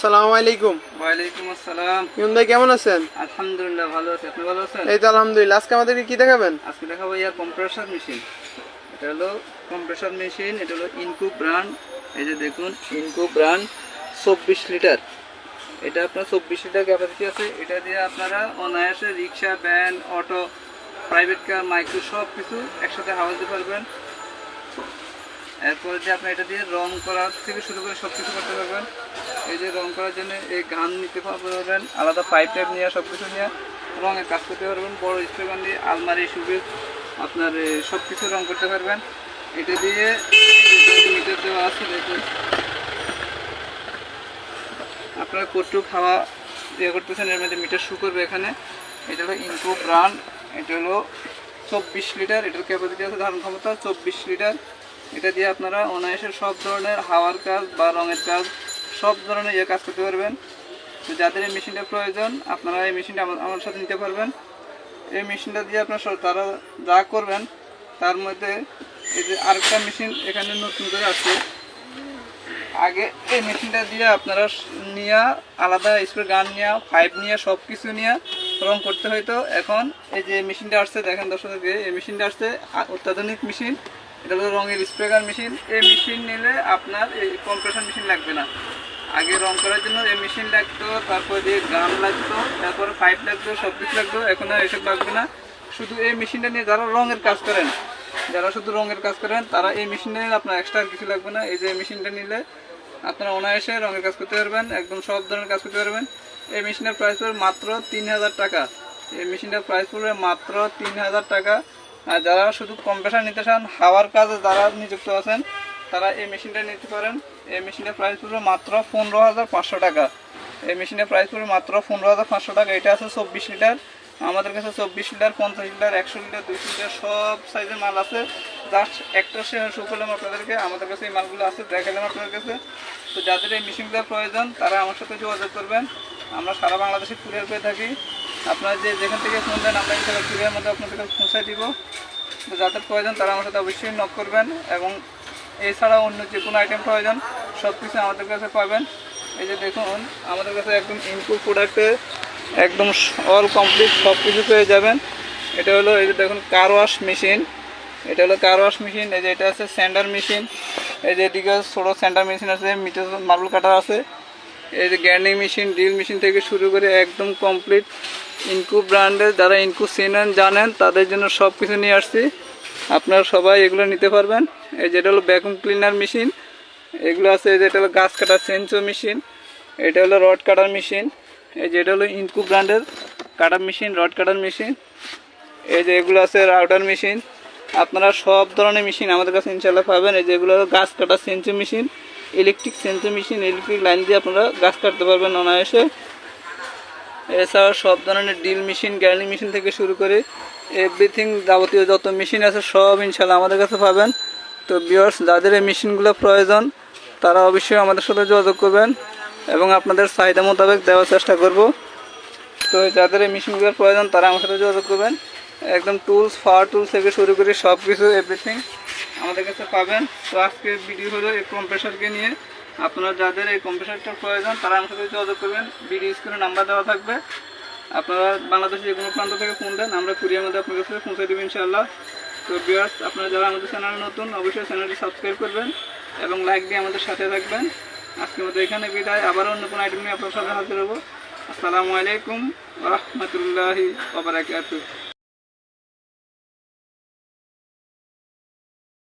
আসসালামু আলাইকুম। ওয়ালাইকুম আসসালাম। ইমন ভাই কেমন আছেন? আলহামদুলিল্লাহ ভালো আছি। আপনি ভালো আছেন? এই তো আলহামদুলিল্লাহ। আজকে আমাদেরকে কি দেখাবেন? আজকে দেখাবো ইয়ার কম্প্রেসার মেশিন এটা হলো কম্প্রেসার মেশিন এটা হলো ইনকু ব্র্যান্ড এই যে দেখুন ইনকু ব্র্যান্ড চব্বিশ লিটার এটা আপনার চব্বিশ লিটার ক্যাপাসিটি আছে। এটা দিয়ে আপনারা অনায়াসে rickshaw van auto private car micro সব কিছু একসাথে হাওয়া দিতে পারবেন। এরপরে যে আপনি এটা দিয়ে রং করা থেকে শুরু করে সব কিছু করতে পারবেন। এই যে রং করার জন্য এই গান নিতে পারবেন, আলাদা পাইপ টাইপ নিয়ে সব কিছু নিয়ে রঙের কাজ করতে পারবেন, বড় স্প্রে গান দিয়ে, আলমারি, সুবিধ, আপনার সব কিছু রং করতে পারবেন। এটা দিয়ে মিটার দেওয়া আছে, দেখুন। আপনারা কটুক খাওয়া ইয়ে করতেছেন, এর মধ্যে মিটার শু করবে এখানে। এটা হলো ইনকো ব্রান্ড এটা হলো চব্বিশ লিটার, এটার ক্যাপাসিটি আছে, ধারণ ক্ষমতা চব্বিশ লিটার। এটা দিয়ে আপনারা অনায়াসে সব ধরনের হাওয়ার কাজ বা রঙের কাজ সব ধরনের ইয়ে কাজ করতে পারবেন। তো যাদের এই মেশিনটা প্রয়োজন, আপনারা এই মেশিনটা আমার সাথে নিতে পারবেন। এই মেশিনটা দিয়ে আপনার তারা যা করবেন, তার মধ্যে এই যে আরেকটা মেশিন এখানে নতুন করে আছে। আগে এই মেশিনটা দিয়ে আপনারা নিয়ে, আলাদা স্প্রে গান নিয়ে, পাইপ নিয়ে সব কিছু নিয়ে রং করতে হইতো। এখন এই যে মেশিনটা আসছে, দেখেন দর্শকদেরকে এই মেশিনটা আসছে অত্যাধুনিক মেশিন। এটা হলো রঙের স্প্রে গান মেশিন। এই মেশিন নিলে আপনার এই কম্প্রেশন মেশিন লাগবে না। আগে রং করার জন্য এই মেশিন লাগতো, তারপর দিয়ে গান লাগতো, তারপরে পাইপ লাগতো সব কিছু লাগতো, এখন আর এসব লাগবে না। শুধু এই মেশিনটা নিয়ে যারা রঙের কাজ করেন, যারা শুধু রঙের কাজ করেন, তারা এই মেশিনটা নিলে আপনার এক্সট্রা কিছু লাগবে না। এই যে মেশিনটা নিলে আপনারা অনায়াসে রঙের কাজ করতে পারবেন, একদম সব ধরনের কাজ করতে পারবেন। এই মেশিনের প্রাইস পড়বে মাত্র তিন হাজার টাকা। এই মেশিনটার প্রাইস পড়বে মাত্র তিন হাজার টাকা। আর যারা শুধু কম্প্রেসার নিতে চান, হাওয়ার কাজে যারা নিযুক্ত আছেন তারা এই মেশিনটা নিতে পারেন। এই মেশিনের প্রাইস পড়বে মাত্র পনেরো হাজার পাঁচশো টাকা। এই মেশিনের প্রাইস পড়বে মাত্র পনেরো হাজার পাঁচশো টাকা। এটা আছে চব্বিশ লিটার আমাদের কাছে চব্বিশ লিটার পঞ্চাশ লিটার একশো লিটার দুইশো লিটার সব সাইজের মাল আছে। জাস্ট একটা শেয়ার শো করলাম আপনাদেরকে। আমাদের কাছে এই মালগুলো আছে, দেখালাম আপনাদের কাছে। তো যাদের এই মেশিনগুলোর প্রয়োজন, তারা আমার সাথে যোগাযোগ করবেন। আমরা সারা বাংলাদেশে কুরিয়ার পেয়ে থাকি। আপনারা যে যেখান থেকে ফোন দেন, আমরা ইনশাল্লাহ কুরিয়ার মধ্যে আপনাদের কাছে পৌঁছায় দিব। তো যাদের প্রয়োজন, তারা আমার সাথে অবশ্যই নক করবেন এবং এছাড়া অন্য যে কোনো আইটেম প্রয়োজন সব কিছু আমাদের কাছে পাবেন। এই যে দেখুন, আমাদের কাছে একদম ইনপুট প্রোডাক্টে একদম অল কমপ্লিট সব কিছু পেয়ে যাবেন। এটা হলো এই যে দেখুন কার ওয়াশ মেশিন এটা হলো কার ওয়াশ মেশিন এই যে এটা আছে স্যান্ডার মেশিন এই যে এদিকে ছোটো স্যান্ডার মেশিন আছে মিটার মার্বেল কাটার আছে। এই যে গ্যান্ডিং মেশিন ড্রিল মেশিন থেকে শুরু করে একদম কমপ্লিট ইনকু ব্র্যান্ডের, যারা ইনকু চেনেন, জানেন, তাদের জন্য সব কিছু নিয়ে আসছি। আপনারা সবাই এগুলো নিতে পারবেন। এই যেটা হলো ভ্যাকুম ক্লিনার মেশিন এগুলো আছে যেটা হলো গাছ কাটার সেন্সো মেশিন এটা হলো রড কাটার মেশিন এই যেটা হলো ইনকু ব্র্যান্ডের cutter machine rod cutter machine এই যে এগুলো আছে রাউটার মেশিন আপনারা সব ধরনের মেশিন আমাদের কাছে ইনশাল্লাহ পাবেন। এই যে এগুলো হলো গাছ cutter chainsaw machine electric chainsaw machine electric line দিয়ে আপনারা গাছ কাটতে পারবেন অনায়াসে। এছাড়াও সব ধরনের ড্রিল মেশিন গ্যান্ডিং মেশিন থেকে শুরু করে এভরিথিং যাবতীয় যত মেশিন আছে সব ইনশাল্লাহ আমাদের কাছে পাবেন। তো বিয়ার্স যাদের এই মেশিনগুলো প্রয়োজন, তারা অবশ্যই আমাদের সাথে যোগাযোগ করবেন এবং আপনাদের চাহিদা মোতাবেক দেওয়ার চেষ্টা করব। তো যাদের এই মেশিনগুলোর প্রয়োজন, তারা আমার সাথে যোগাযোগ করবেন। একদম টুলস ফাওয়ার টুলস থেকে শুরু করে সব কিছু এভরিথিং আমাদের কাছে পাবেন। তো আজকের ভিডিও হলো এই কম্প্রেসারকে নিয়ে। আপনারা যাদের এই কম্প্রেসারটার প্রয়োজন, তারা আমার সাথে যোগাযোগ করবেন। ভিডিও স্ক্রিনে নাম্বার দেওয়া থাকবে। আপনারা বাংলাদেশের যে কোনো প্রান্ত থেকে ফোন দেন, আমরা কুরিয়ার মধ্যে আপনার কাছে পৌঁছে দেবো ইনশাল্লাহ তো বিয়ার্স আপনারা যারা আমাদের চ্যানেল নতুন, অবশ্যই চ্যানেলটি সাবস্ক্রাইব করবেন এবং লাইক দিয়ে আমাদের সাথে থাকবেন। আজকের মতো এখানে বিদায়। আবার অন্য কোনো আইটেম নিয়ে আপনার সাথে হাজির হব। আসসালামু আলাইকুম রহমতুল্লাহি ওবরাকাতুহ